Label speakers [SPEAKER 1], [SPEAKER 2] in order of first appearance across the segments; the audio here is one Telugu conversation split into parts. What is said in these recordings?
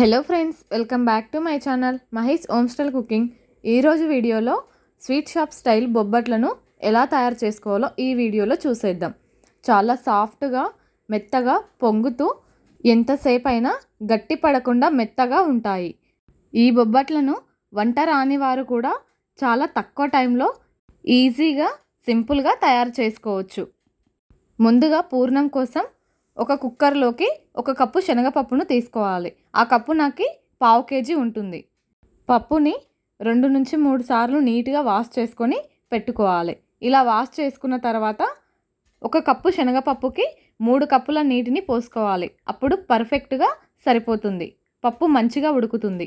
[SPEAKER 1] Hello friends welcome back to my channel Mahesh home style cooking. ఈరోజు వీడియోలో స్వీట్ షాప్ స్టైల్ బొబ్బట్లను ఎలా తయారు చేసుకోవాలో ఈ వీడియోలో చూసేద్దాం. చాలా సాఫ్ట్గా మెత్తగా పొంగుతూ ఎంతసేపు అయినా గట్టి పడకుండా మెత్తగా ఉంటాయి. ఈ బొబ్బట్లను వంట రాని వారు కూడా చాలా తక్కువ టైంలో ఈజీగా సింపుల్గా తయారు చేసుకోవచ్చు. ముందుగా పూర్ణం కోసం ఒక కుక్కర్లోకి ఒక కప్పు శనగపప్పును తీసుకోవాలి. ఆ కప్పు నాకు పావు కేజీ ఉంటుంది. పప్పుని రెండు నుంచి మూడు సార్లు నీట్గా వాష్ చేసుకొని పెట్టుకోవాలి. ఇలా వాష్ చేసుకున్న తర్వాత ఒక కప్పు శనగపప్పుకి మూడు కప్పుల నీటిని పోసుకోవాలి. అప్పుడు పర్ఫెక్ట్గా సరిపోతుంది. పప్పు మంచిగా ఉడుకుతుంది.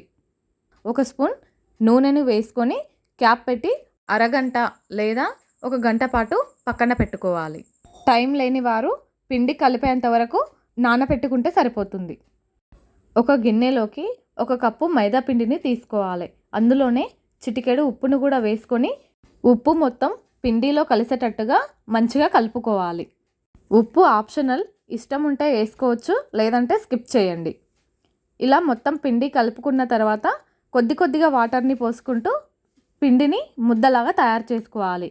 [SPEAKER 1] ఒక స్పూన్ నూనెను వేసుకొని క్యాప్ పెట్టి అరగంట లేదా ఒక గంట పాటు పక్కన పెట్టుకోవాలి. టైం లేని వారు పిండి కలిపేంత వరకు నానబెట్టుకుంటే సరిపోతుంది. ఒక గిన్నెలోకి ఒక కప్పు మైదా పిండిని తీసుకోవాలి. అందులోనే చిటికెడు ఉప్పును కూడా వేసుకొని ఉప్పు మొత్తం పిండిలో కలిసేటట్టుగా మంచిగా కలుపుకోవాలి. ఉప్పు ఆప్షనల్. ఇష్టం ఉంటే వేసుకోవచ్చు లేదంటే స్కిప్ చేయండి. ఇలా మొత్తం పిండి కలుపుకున్న తర్వాత కొద్ది కొద్దిగా వాటర్ని పోసుకుంటూ పిండిని ముద్దలాగా తయారు చేసుకోవాలి.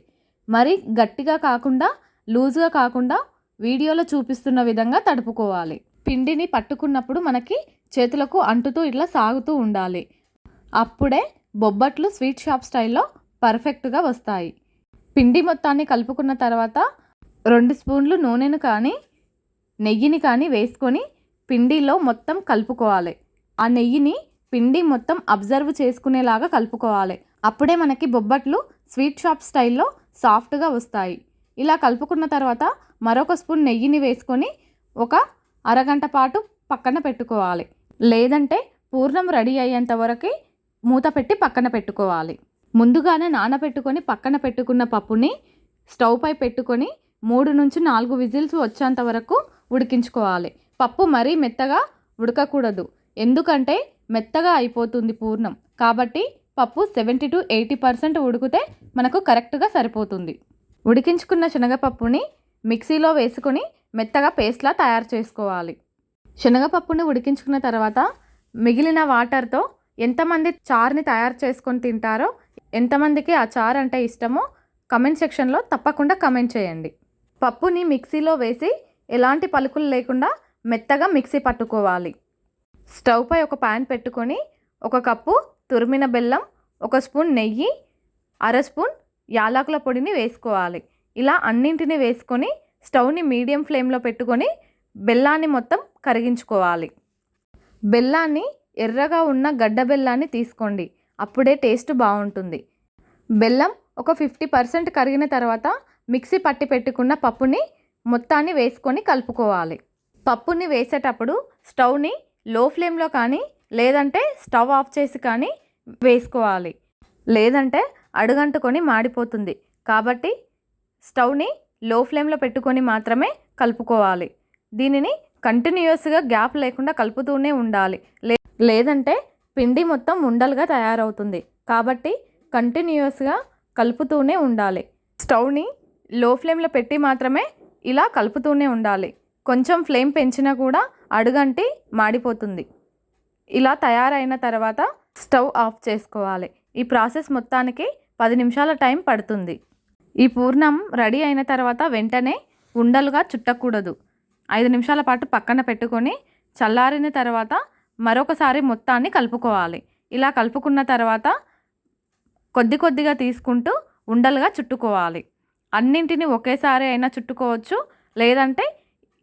[SPEAKER 1] మరి గట్టిగా కాకుండా లూజ్గా కాకుండా వీడియోలో చూపిస్తున్న విధంగా తడుపుకోవాలి. పిండిని పట్టుకున్నప్పుడు మనకి చేతులకు అంటుతూ ఇట్లా సాగుతూ ఉండాలి. అప్పుడే బొబ్బట్లు స్వీట్ షాప్ స్టైల్లో పర్ఫెక్ట్గా వస్తాయి. పిండి మొత్తాన్ని కలుపుకున్న తర్వాత రెండు స్పూన్లు నూనెను కానీ నెయ్యిని కానీ వేసుకొని పిండిలో మొత్తం కలుపుకోవాలి. ఆ నెయ్యిని పిండి మొత్తం అబ్జర్వ్ చేసుకునేలాగా కలుపుకోవాలి. అప్పుడే మనకి బొబ్బట్లు స్వీట్ షాప్ స్టైల్లో సాఫ్ట్గా వస్తాయి. ఇలా కలుపుకున్న తర్వాత మరొక స్పూన్ నెయ్యిని వేసుకొని ఒక అరగంట పాటు పక్కన పెట్టుకోవాలి. లేదంటే పూర్ణం రెడీ అయ్యేంత వరకు మూత పెట్టి పక్కన పెట్టుకోవాలి. ముందుగానే నానబెట్టుకొని పక్కన పెట్టుకున్న పప్పుని స్టవ్ పై పెట్టుకొని మూడు నుంచి నాలుగు విజిల్స్ వచ్చేంత వరకు ఉడికించుకోవాలి. పప్పు మరీ మెత్తగా ఉడకకూడదు. ఎందుకంటే మెత్తగా అయిపోతుంది పూర్ణం. కాబట్టి పప్పు సెవెంటీ టు ఎయిటీ పర్సెంట్ ఉడికితే మనకు కరెక్ట్గా సరిపోతుంది. ఉడికించుకున్న శనగపప్పుని మిక్సీలో వేసుకొని మెత్తగా పేస్ట్లా తయారు చేసుకోవాలి. శనగపప్పుని ఉడికించుకున్న తర్వాత మిగిలిన వాటర్తో ఎంతమంది చారుని తయారు చేసుకొని తింటారో ఎంతమందికి ఆ చారు అంటే ఇష్టమో కమెంట్ సెక్షన్లో తప్పకుండా కమెంట్ చేయండి. పప్పుని మిక్సీలో వేసి ఎలాంటి పలుకులు లేకుండా మెత్తగా మిక్సీ పట్టుకోవాలి. స్టవ్ పై ఒక ప్యాన్ పెట్టుకొని ఒక కప్పు తురిమిన బెల్లం ఒక స్పూన్ నెయ్యి అర స్పూన్ యాలకుల పొడిని వేసుకోవాలి. ఇలా అన్నింటిని వేసుకొని స్టవ్ని మీడియం ఫ్లేమ్లో పెట్టుకొని బెల్లాన్ని మొత్తం కరిగించుకోవాలి. బెల్లాన్ని ఎర్రగా ఉన్న గడ్డ బెల్లాన్ని తీసుకోండి. అప్పుడే టేస్ట్ బాగుంటుంది. బెల్లం ఒక ఫిఫ్టీ పర్సెంట్ కరిగిన తర్వాత మిక్సీ పట్టి పెట్టుకున్న పప్పుని మొత్తాన్ని వేసుకొని కలుపుకోవాలి. పప్పుని వేసేటప్పుడు స్టవ్ని లో ఫ్లేమ్లో కానీ లేదంటే స్టవ్ ఆఫ్ చేసి కానీ వేసుకోవాలి. లేదంటే అడుగంటుకొని మాడిపోతుంది. కాబట్టి స్టవ్ని లో ఫ్లేమ్లో పెట్టుకొని మాత్రమే కలుపుకోవాలి. దీనిని కంటిన్యూస్గా గ్యాప్ లేకుండా కలుపుతూనే ఉండాలి. లే లేదంటే పిండి మొత్తం ఉండలుగా తయారవుతుంది. కాబట్టి కంటిన్యూస్గా కలుపుతూనే ఉండాలి. స్టవ్ని లో ఫ్లేమ్లో పెట్టి మాత్రమే ఇలా కలుపుతూనే ఉండాలి. కొంచెం ఫ్లేమ్ పెంచినా కూడా అడుగంటి మాడిపోతుంది. ఇలా తయారైన తర్వాత స్టవ్ ఆఫ్ చేసుకోవాలి. ఈ ప్రాసెస్ మొత్తానికి పది నిమిషాల టైం పడుతుంది. ఈ పూర్ణం రెడీ అయిన తర్వాత వెంటనే ఉండలుగా చుట్టకూడదు. ఐదు నిమిషాల పాటు పక్కన పెట్టుకొని చల్లారిన తర్వాత మరొకసారి మొత్తాన్ని కలుపుకోవాలి. ఇలా కలుపుకున్న తర్వాత కొద్ది కొద్దిగా తీసుకుంటూ ఉండలుగా చుట్టుకోవాలి. అన్నింటిని ఒకేసారి అయినా చుట్టుకోవచ్చు లేదంటే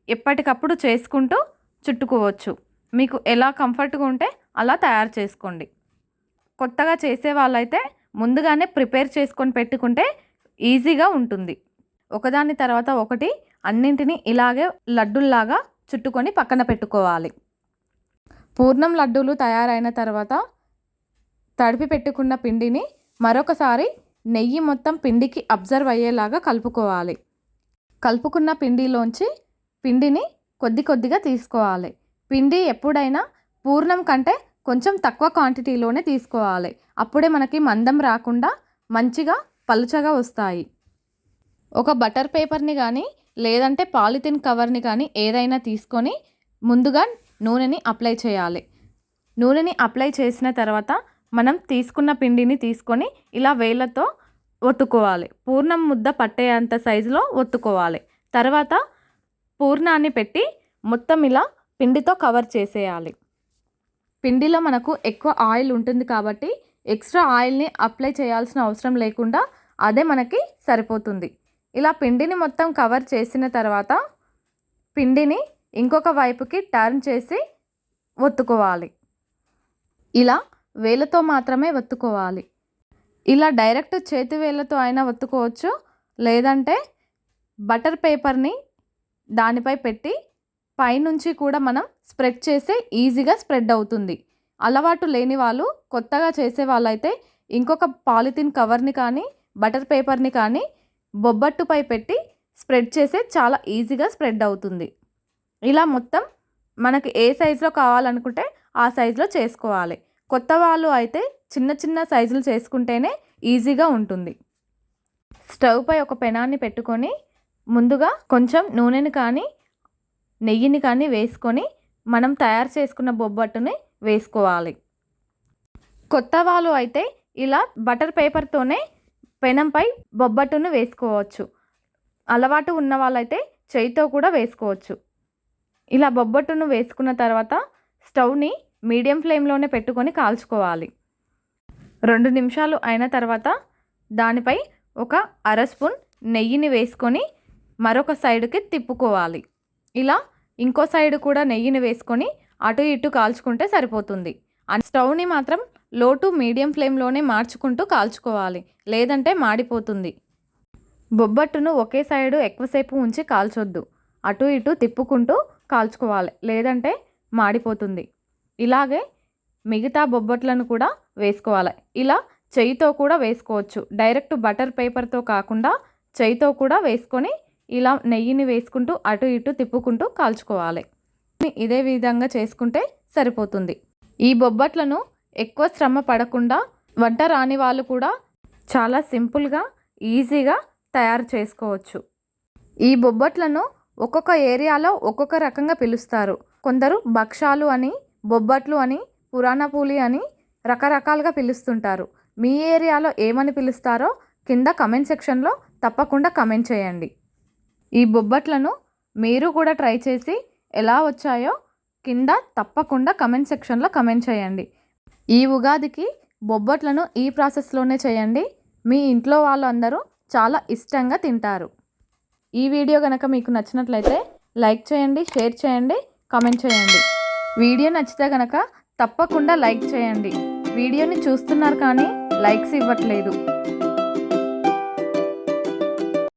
[SPEAKER 1] ఎప్పటికప్పుడు చేసుకుంటూ చుట్టుకోవచ్చు. మీకు ఎలా కంఫర్ట్గా ఉంటే అలా తయారు చేసుకోండి. కొత్తగా చేసే వాళ్ళైతే ముందుగానే ప్రిపేర్ చేసుకొని పెట్టుకుంటే ఈజీగా ఉంటుంది. ఒకదాని తర్వాత ఒకటి అన్నింటినీ ఇలాగే లడ్డుల్లాగా చుట్టుకొని పక్కన పెట్టుకోవాలి. పూర్ణం లడ్డూలు తయారైన తర్వాత తడిపి పెట్టుకున్న పిండిని మరొకసారి నెయ్యి మొత్తం పిండికి అబ్జర్వ్ అయ్యేలాగా కలుపుకోవాలి. కలుపుకున్న పిండిలోంచి పిండిని కొద్ది కొద్దిగా తీసుకోవాలి. పిండి ఎప్పుడైనా పూర్ణం కంటే కొంచెం తక్కువ క్వాంటిటీలోనే తీసుకోవాలి. అప్పుడే మనకి మందం రాకుండా మంచిగా పలుచగా వస్తాయి. ఒక బటర్ పేపర్ని కానీ లేదంటే పాలిథిన్ కవర్ని కానీ ఏదైనా తీసుకొని ముందుగా నూనెని అప్లై చేయాలి. నూనెని అప్లై చేసిన తర్వాత మనం తీసుకున్న పిండిని తీసుకొని ఇలా వేళ్ళతో ఒత్తుకోవాలి. పూర్ణం ముద్ద పట్టేంత సైజులో ఒత్తుకోవాలి. తర్వాత పూర్ణాన్ని పెట్టి మొత్తం ఇలా పిండితో కవర్ చేసేయాలి. పిండిలో మనకు ఎక్కువ ఆయిల్ ఉంటుంది కాబట్టి ఎక్స్ట్రా ఆయిల్ని అప్లై చేయాల్సిన అవసరం లేకుండా అదే మనకి సరిపోతుంది. ఇలా పిండిని మొత్తం కవర్ చేసిన తర్వాత పిండిని ఇంకొక వైపుకి టర్న్ చేసి ఒత్తుకోవాలి. ఇలా వేలతో మాత్రమే ఒత్తుకోవాలి. ఇలా డైరెక్ట్ చేతి వేళ్ళతో అయినా ఒత్తుకోవచ్చు. లేదంటే బటర్ పేపర్ని దానిపై పెట్టి పైనుంచి కూడా మనం స్ప్రెడ్ చేస్తే ఈజీగా స్ప్రెడ్ అవుతుంది. అలవాటు లేని వాళ్ళు కొత్తగా చేసే వాళ్ళైతే ఇంకొక పాలిథిన్ కవర్ని కానీ బటర్ పేపర్ని కానీ బొబ్బట్టుపై పెట్టి స్ప్రెడ్ చేస్తే చాలా ఈజీగా స్ప్రెడ్ అవుతుంది. ఇలా మొత్తం మనకి ఏ సైజులో కావాలనుకుంటే ఆ సైజులో చేసుకోవాలి. కొత్త వాళ్ళు అయితే చిన్న చిన్న సైజులు చేసుకుంటేనే ఈజీగా ఉంటుంది. స్టవ్ పై ఒక పెనాన్ని పెట్టుకొని ముందుగా కొంచెం నూనెని కానీ నెయ్యిని కానీ వేసుకొని మనం తయారు చేసుకున్న బొబ్బట్టుని వేసుకోవాలి. కొత్త వాళ్ళు అయితే ఇలా బటర్ పేపర్తోనే పెనంపై బొబ్బట్టును వేసుకోవచ్చు. అలవాటు ఉన్న వాళ్ళైతే చేయితో కూడా వేసుకోవచ్చు. ఇలా బొబ్బట్టును వేసుకున్న తర్వాత స్టవ్ని మీడియం ఫ్లేమ్లోనే పెట్టుకొని కాల్చుకోవాలి. రెండు నిమిషాలు అయిన తర్వాత దానిపై ఒక అర స్పూన్ నెయ్యిని వేసుకొని మరొక సైడ్కి తిప్పుకోవాలి. ఇలా ఇంకో సైడ్ కూడా నెయ్యిని వేసుకొని అటు ఇటు కాల్చుకుంటే సరిపోతుంది. అండ్ స్టవ్ని మాత్రం లో టు మీడియం ఫ్లేమ్లోనే మార్చుకుంటూ కాల్చుకోవాలి. లేదంటే మాడిపోతుంది. బొబ్బట్టును ఒకే సైడు ఎక్కువసేపు ఉంచి కాల్చొద్దు. అటు ఇటు తిప్పుకుంటూ కాల్చుకోవాలి. లేదంటే మాడిపోతుంది. ఇలాగే మిగతా బొబ్బట్లను కూడా వేసుకోవాలి. ఇలా చేయితో కూడా వేసుకోవచ్చు. డైరెక్ట్ బటర్ పేపర్తో కాకుండా చేయితో కూడా వేసుకొని ఇలా నెయ్యిని వేసుకుంటూ అటు ఇటు తిప్పుకుంటూ కాల్చుకోవాలి. ఇదే విధంగా చేసుకుంటే సరిపోతుంది. ఈ బొబ్బట్లను ఎక్కువ శ్రమ పడకుండా వంట రాని వాళ్ళు కూడా చాలా సింపుల్గా ఈజీగా తయారు చేసుకోవచ్చు. ఈ బొబ్బట్లను ఒక్కొక్క ఏరియాలో ఒక్కొక్క రకంగా పిలుస్తారు. కొందరు భక్షాలు అని బొబ్బట్లు అని పురాణపూలి అని రకరకాలుగా పిలుస్తుంటారు. మీ ఏరియాలో ఏమని పిలుస్తారో కింద కమెంట్ సెక్షన్లో తప్పకుండా కమెంట్ చేయండి. ఈ బొబ్బట్లను మీరు కూడా ట్రై చేసి ఎలా వచ్చాయో కింద తప్పకుండా కమెంట్ సెక్షన్లో కమెంట్ చేయండి. ఈ ఉగాదికి బొబ్బట్లను ఈ ప్రాసెస్లోనే చేయండి. మీ ఇంట్లో వాళ్ళు అందరూ చాలా ఇష్టంగా తింటారు. ఈ వీడియో కనుక మీకు నచ్చినట్లయితే లైక్ చేయండి షేర్ చేయండి కామెంట్ చేయండి. వీడియో నచ్చితే కనుక తప్పకుండా లైక్ చేయండి. వీడియోని చూస్తున్నారు కానీ లైక్స్ ఇవ్వట్లేదు.